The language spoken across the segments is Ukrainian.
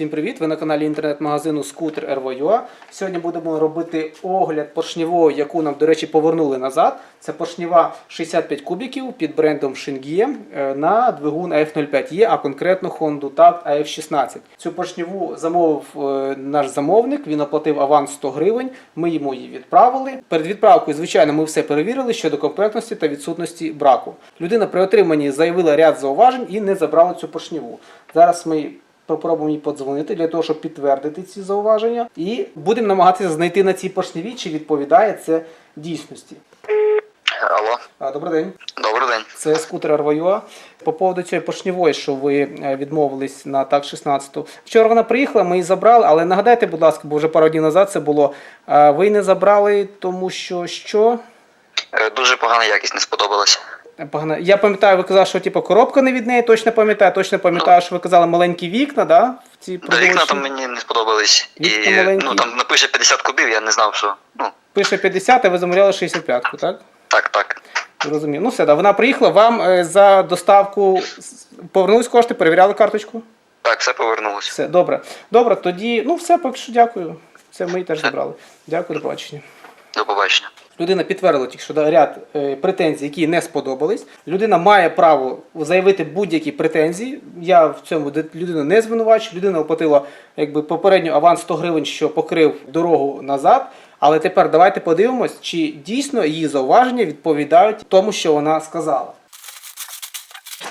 Всім привіт! Ви на каналі інтернет-магазину Scooter RVUA. Сьогодні будемо робити огляд поршневої, яку нам, до речі, повернули назад. Це поршнева 65 кубіків під брендом Shingie е, на двигун AF05 є, а конкретно Honda TAC AF16. Цю поршневу замовив е, наш замовник, він оплатив аванс 100 гривень. Ми йому її відправили. Перед відправкою, звичайно, ми все перевірили щодо комплектності та відсутності браку. Людина при отриманні заявила ряд зауважень і не забрала цю поршневу. Зараз ми Попробуємо їй подзвонити для того, щоб підтвердити ці зауваження. І будемо намагатися знайти на цій поршневі, чи відповідає це дійсності. Алло, А, Добрий день, добрий день. це скутер Арваюа. По поводу цієї поршневої, що ви е, відмовились на так 16 Вчора вона приїхала, ми її забрали, але нагадайте, будь ласка, бо вже пару днів назад це було. Ви не забрали, тому що що? Е, Дуже погана якість не сподобалася. Я пам'ятаю, ви казали, що типу, коробка не від неї, точно пам'ятаю, точно пам'ятаю, що ви казали маленькі вікна, да? В До вікна там мені не сподобались. І Вікна маленькі. ну там напише 50 кубів, я не знав, що. Ну, Пише 50, а ви замовляли 65-ку, так? так, так. Зрозумів. Ну все, да, вона приїхала, вам е, за доставку с- повернулись кошти, перевіряли карточку? Так, все повернулося. Все, добре. Добре, тоді, ну все, поки що дякую. Це ми її теж забрали. Дякую, до побачення. До побачення. Людина підтвердила тільки що ряд е, претензій, які не сподобались. Людина має право заявити будь-які претензії. Я в цьому людину не звинувачую. Людина оплатила якби попередньо аванс 100 гривень, що покрив дорогу назад. Але тепер давайте подивимось, чи дійсно її зауваження відповідають тому, що вона сказала.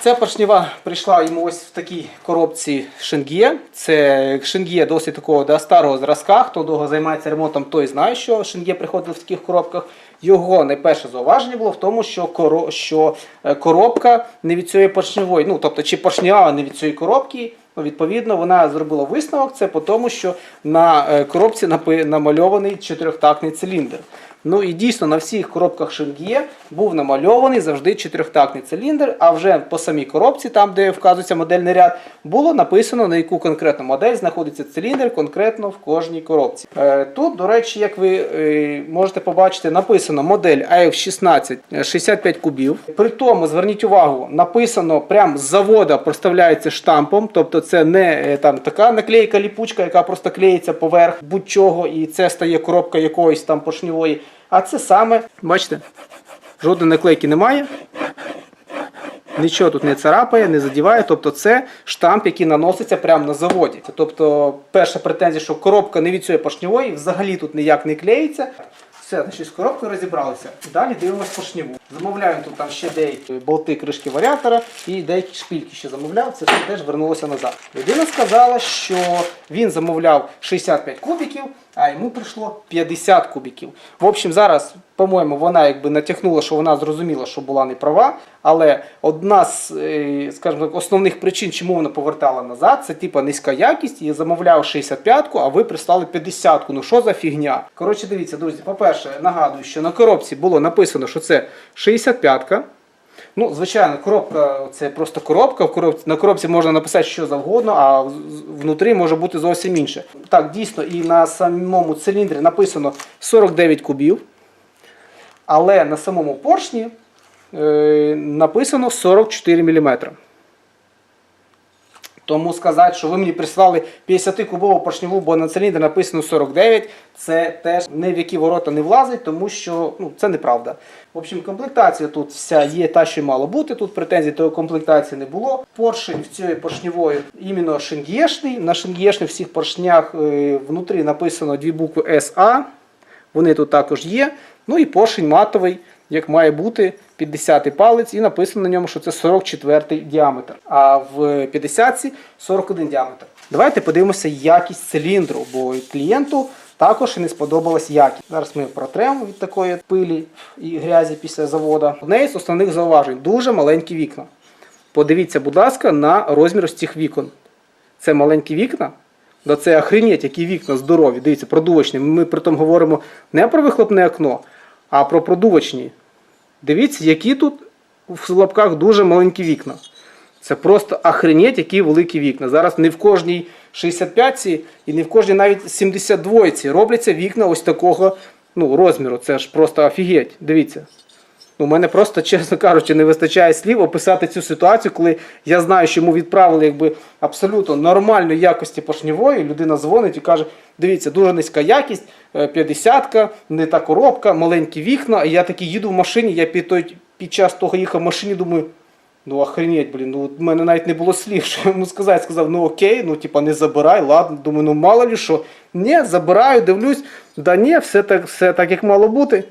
Ця поршнева прийшла йому ось в такій коробці Шенгє. Це Шенгє досить такого да, старого зразка. Хто довго займається ремонтом, той знає, що Шенгє приходив в таких коробках. Його найперше зауваження було в тому, що, коро, що е, коробка не від цієї поршневої, ну тобто чи поршнева не від цієї коробки. Ну, відповідно, вона зробила висновок. Це по тому, що на е, коробці намальований чотирьохтактний циліндр. Ну і дійсно на всіх коробках Шенгє був намальований завжди чотирьохтактний циліндр, а вже по самій коробці, там де вказується модельний ряд, було написано на яку конкретну модель знаходиться циліндр конкретно в кожній коробці. Е, Тут, до речі, як ви е, можете побачити, написано модель AF16 е, 65 кубів. При тому, зверніть увагу, написано прямо з завода проставляється штампом, тобто це не е, там така наклейка ліпучка, яка просто клеїться поверх будь-чого, і це стає коробка якоїсь там поршньової. А це саме, бачите, жодної наклейки немає. Нічого тут не царапає, не задіває. Тобто це штамп, який наноситься прямо на заводі. Тобто, перша претензія, що коробка не від цієї поршньової, взагалі тут ніяк не клеїться. Все, значить, з коробкою розібралися. Далі дивимося поршневу. Замовляємо тут там ще деякі болти кришки варіатора і деякі шпильки ще замовляв. Це все теж вернулося назад. Людина сказала, що він замовляв 65 кубиків, а йому прийшло 50 кубиків. В общем, зараз, по-моєму, вона якби натякнула, що вона зрозуміла, що була не права. Але одна з, е, скажімо так, основних причин, чому вона повертала назад, це типа низька якість. Я замовляв 65-ку, а ви прислали 50-ку. Ну що за фігня? Коротше, дивіться, друзі. По-перше, нагадую, що на коробці було написано, що це 65-ка. Ну, звичайно, коробка це просто коробка. На коробці можна написати що завгодно, а внутрі може бути зовсім інше. Так, дійсно, і на самому циліндрі написано 49 кубів. Але на самому поршні е, написано 44 мм. Тому сказати, що ви мені прислали 50-кубову поршневу, бо на циліндр написано 49, це теж ні в які ворота не влазить, тому що ну, це неправда. В общем, комплектація тут вся є та, що мало бути. Тут претензій до комплектації не було. Поршень в цієї поршневої іменно шенгєшний. На шенгєшних всіх поршнях е, внутрі написано дві букви СА. Вони тут також є. Ну і поршень матовий, як має бути, 50-й палець, і написано на ньому, що це 44-й діаметр. А в 50-ці 41 діаметр. Давайте подивимося якість циліндру, бо клієнту також не сподобалась якість. Зараз ми протремо від такої пилі і грязі після завода. Одне з основних зауважень дуже маленькі вікна. Подивіться, будь ласка, на розмір ось цих вікон. Це маленькі вікна. Да це охренеть, які вікна здорові. Дивіться, продувочні. Ми при тому говоримо не про вихлопне окно, а про продувочні. Дивіться, які тут в лапках дуже маленькі вікна. Це просто охренеть, які великі вікна. Зараз не в кожній 65-ці і не в кожній навіть 72-ці робляться вікна ось такого ну, розміру. Це ж просто офігеть. Дивіться. Ну, у мене просто, чесно кажучи, не вистачає слів описати цю ситуацію, коли я знаю, що йому відправили якби абсолютно нормальної якості поршневої. Людина дзвонить і каже: дивіться, дуже низька якість, 50-ка, не та коробка, маленькі вікна. І я такий їду в машині, я під, той, під час того їхав в машині, думаю. Ну охренеть, блін, ну в мене навіть не було слів, що йому сказати. Сказав, ну окей, ну типа не забирай, ладно. Думаю, ну мало ли що. Ні, забираю, дивлюсь, да ні, все так, все так як мало бути.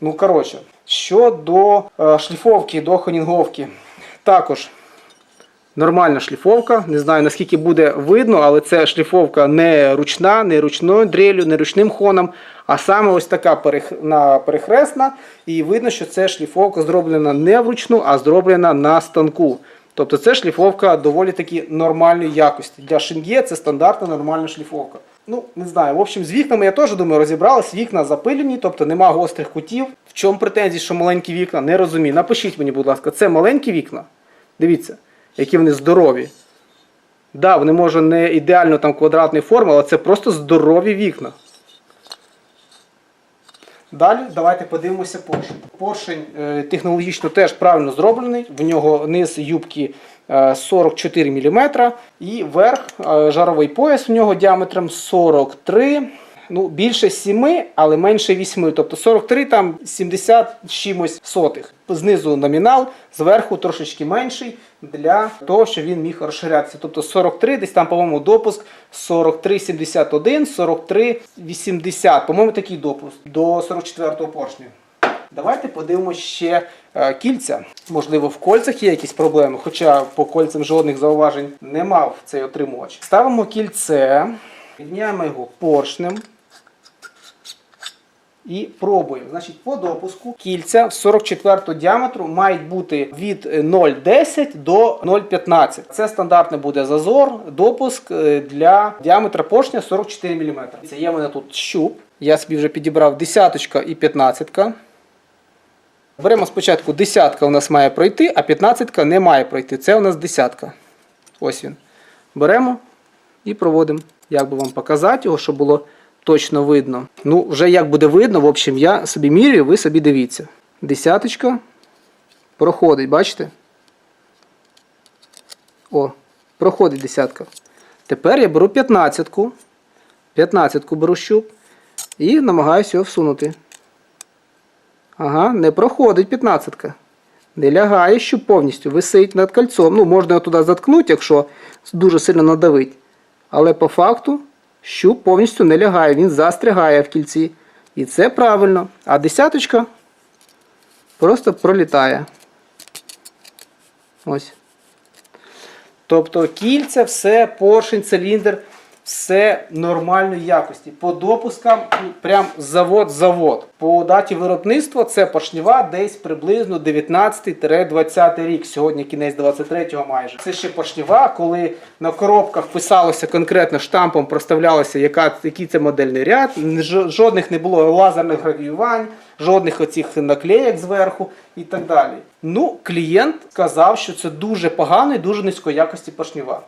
Ну, коротше, щодо е, шліфовки, до хонінговки. Також нормальна шліфовка. Не знаю наскільки буде видно, але це шліфовка не ручна, не ручною дрелю, не ручним хоном, а саме ось така перех... перехресна. І видно, що це шліфовка зроблена не вручну, а зроблена на станку. Тобто це шліфовка доволі таки нормальної якості. Для шин'є це стандартна нормальна шліфовка. Ну, не знаю. В общем, з вікнами я теж думаю, розібрались. Вікна запилені, тобто нема гострих кутів. В чому претензії, що маленькі вікна? Не розумію. Напишіть мені, будь ласка, це маленькі вікна. Дивіться, які вони здорові. Да, вони може не ідеально там квадратної форми, але це просто здорові вікна. Далі давайте подивимося поршень. Поршень е, технологічно теж правильно зроблений. В нього низ юбки е, 44 мм і верх е, жаровий пояс в нього діаметром 43 Ну, більше 7, але менше 8. Тобто 43 там 70 чимось сотих. Знизу номінал, зверху трошечки менший для того, щоб він міг розширятися. Тобто 43, десь там, по-моєму, допуск 43,71, 43,80. По-моєму, такий допуск до 44-го поршня. Давайте подивимося ще е, кільця. Можливо, в кольцях є якісь проблеми, хоча по кольцям жодних зауважень не мав цей отримувач. Ставимо кільце, підняємо його поршнем. І пробуємо. Значить, по допуску кільця 44 діаметру мають бути від е, 0,10 до 0,15. Це стандартний буде зазор, допуск е, для діаметра поршня 44 мм. Це є в мене тут щуп. Я собі вже підібрав десяточка і 15. Беремо спочатку десятка у нас має пройти, а 15 не має пройти. Це у нас десятка. Ось він. Беремо і проводимо. Як би вам показати його, щоб було точно видно. Ну, вже як буде видно, в общем, я собі міряю, ви собі дивіться. Десяточка проходить, бачите? О, проходить десятка. Тепер я беру 15-ку. 15-ку беру щуп і намагаюся його всунути. Ага, не проходить 15-ка. Не лягає щуп повністю, висить над кольцом. Ну, можна його туди заткнути, якщо дуже сильно надавить. Але по факту щуп повністю не лягає, він застрягає в кільці. І це правильно. А десяточка просто пролітає. Ось. Тобто кільця, все, поршень, циліндр, все нормальної якості. По допускам ну, прям завод-завод. По даті виробництва це поршнева десь приблизно 19-20 рік. Сьогодні кінець 23-го майже. Це ще поршнева, коли на коробках писалося конкретно штампом, проставлялося, яка, який це модельний ряд. Жодних не було лазерних гравіювань, жодних оцих наклеєк зверху і так далі. Ну, клієнт сказав, що це дуже погано і дуже низької якості поршнева.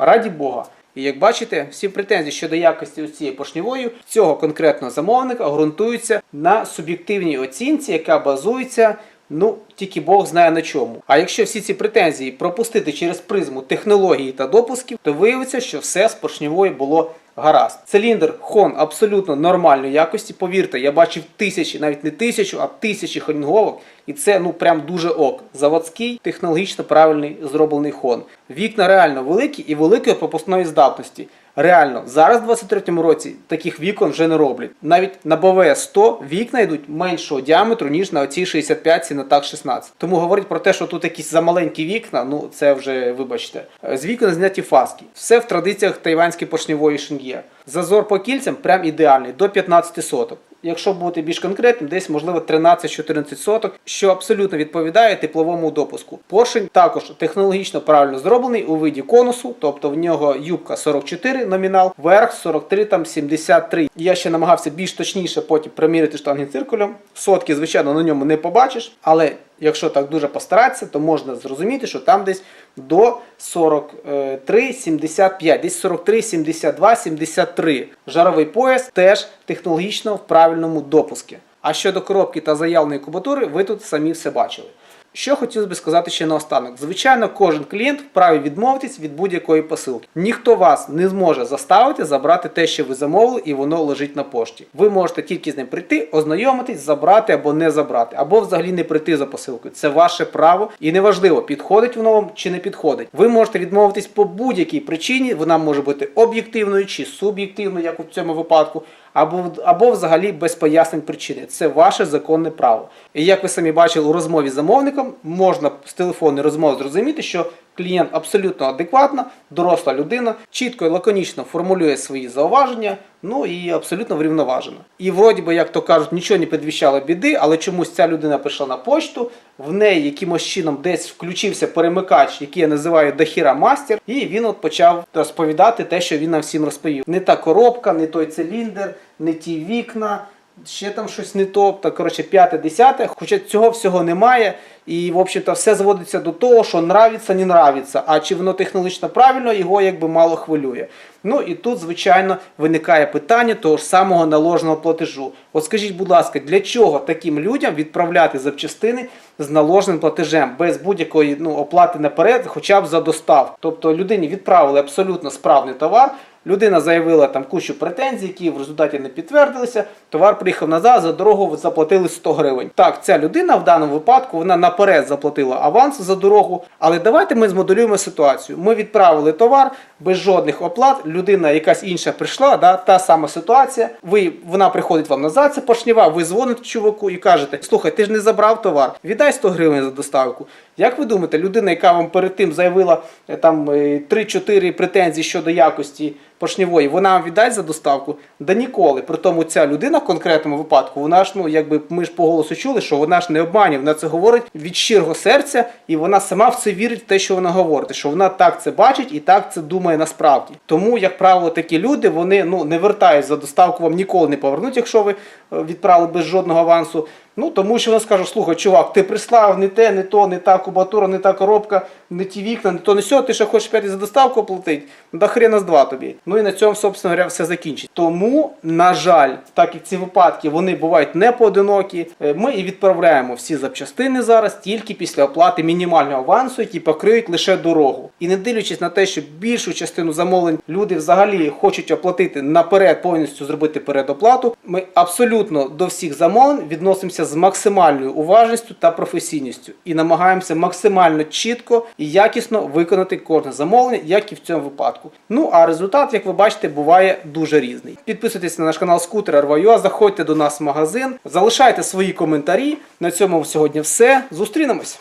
Раді Бога. І як бачите, всі претензії щодо якості цієї поршньової цього конкретного замовника ґрунтуються на суб'єктивній оцінці, яка базується. Ну, тільки Бог знає на чому. А якщо всі ці претензії пропустити через призму технології та допусків, то виявиться, що все з поршневої було гаразд. Циліндр хон абсолютно нормальної якості. Повірте, я бачив тисячі, навіть не тисячу, а тисячі хонінговок. І це ну прям дуже ок. Заводський, технологічно правильний зроблений хон. Вікна реально великі і великої пропускної здатності. Реально, зараз в 23-му році таких вікон вже не роблять. Навіть на БВС 100 вікна йдуть меншого діаметру, ніж на оцій 65 на так 16. Тому говорить про те, що тут якісь замаленькі вікна, ну це вже вибачте. З вікон зняті фаски. Все в традиціях тайванської поршневої шин'є. Зазор по кільцям прям ідеальний, до 15 соток. Якщо бути більш конкретним, десь можливо 13-14 соток, що абсолютно відповідає тепловому допуску. Поршень також технологічно правильно зроблений у виді конусу, тобто в нього юбка 44 номінал, верх 43 там 73. Я ще намагався більш точніше потім приміряти штанги циркулем. Сотки, звичайно, на ньому не побачиш, але якщо так дуже постаратися, то можна зрозуміти, що там десь до 43-75, десь 43, 72, 73. Жаровий пояс теж технологічно в правильному допуску. А щодо коробки та заявленої кубатури, ви тут самі все бачили. Що хотілося би сказати ще наостанок. Звичайно, кожен клієнт вправі відмовитись від будь-якої посилки. Ніхто вас не зможе заставити забрати те, що ви замовили, і воно лежить на пошті. Ви можете тільки з ним прийти, ознайомитись, забрати або не забрати, або взагалі не прийти за посилкою. Це ваше право, і неважливо, підходить воно вам чи не підходить. Ви можете відмовитись по будь-якій причині. Вона може бути об'єктивною чи суб'єктивною, як у цьому випадку або, або взагалі без пояснень причини. Це ваше законне право. І як ви самі бачили у розмові з замовником, можна з телефонної розмови зрозуміти, що клієнт абсолютно адекватна, доросла людина, чітко і лаконічно формулює свої зауваження, ну і абсолютно врівноважена. І вроді би, як то кажуть, нічого не підвіщало біди, але чомусь ця людина прийшла на почту, в неї якимось чином десь включився перемикач, який я називаю Дахіра Мастер, і він от почав розповідати те, що він нам всім розповів. Не та коробка, не той циліндр, не ті вікна. Ще там щось не то, та коротше, п'яте, десяте. Хоча цього всього немає. І, в общем-то, все зводиться до того, що нравиться, не нравиться. А чи воно технологічно правильно, його якби мало хвилює. Ну і тут, звичайно, виникає питання того ж самого наложеного платежу. От скажіть, будь ласка, для чого таким людям відправляти запчастини з наложеним платежем без будь-якої ну, оплати наперед, хоча б за доставку? Тобто людині відправили абсолютно справний товар. Людина заявила там кучу претензій, які в результаті не підтвердилися. Товар приїхав назад, за дорогу заплатили 100 гривень. Так, ця людина в даному випадку вона наперед заплатила аванс за дорогу. Але давайте ми змоделюємо ситуацію. Ми відправили товар без жодних оплат. Людина якась інша прийшла, да, та сама ситуація. Ви вона приходить вам назад, це поршнева, ви дзвоните чуваку і кажете: слухай, ти ж не забрав товар, віддай 100 гривень за доставку. Як ви думаєте, людина, яка вам перед тим заявила е, там е, 3-4 претензії щодо якості поршневої, вона вам віддасть за доставку? Да ніколи. При тому ця людина в конкретному випадку, вона ж ну якби ми ж по голосу чули, що вона ж не обманює, вона це говорить від щирого серця, і вона сама в це вірить в те, що вона говорить, що вона так це бачить і так це думає насправді. Тому, як правило, такі люди вони ну не вертають за доставку, вам ніколи не повернуть, якщо ви е, відправили без жодного авансу. Ну тому що вона скаже, слухай, чувак, ти прислав не те, не то, не та кубатура, не та коробка, не ті вікна, не то, не сьо, ти ще хочеш п'ять за доставку оплатити? Да хрена з два тобі. Ну і на цьому, собственно говоря, все закінчить. Тому, на жаль, так як ці випадки вони бувають не поодинокі, е, ми і відправляємо всі запчастини зараз тільки після оплати мінімального авансу, які покриють лише дорогу. І не дивлячись на те, що більшу частину замовлень люди взагалі хочуть оплатити наперед, повністю зробити передоплату. Ми абсолютно до всіх замовлень відносимося з максимальною уважністю та професійністю і намагаємося максимально чітко і якісно виконати кожне замовлення, як і в цьому випадку. Ну а результат, як ви бачите, буває дуже різний. Підписуйтесь на наш канал Скутер Арвайо, заходьте до нас в магазин, залишайте свої коментарі. На цьому сьогодні все. Зустрінемось.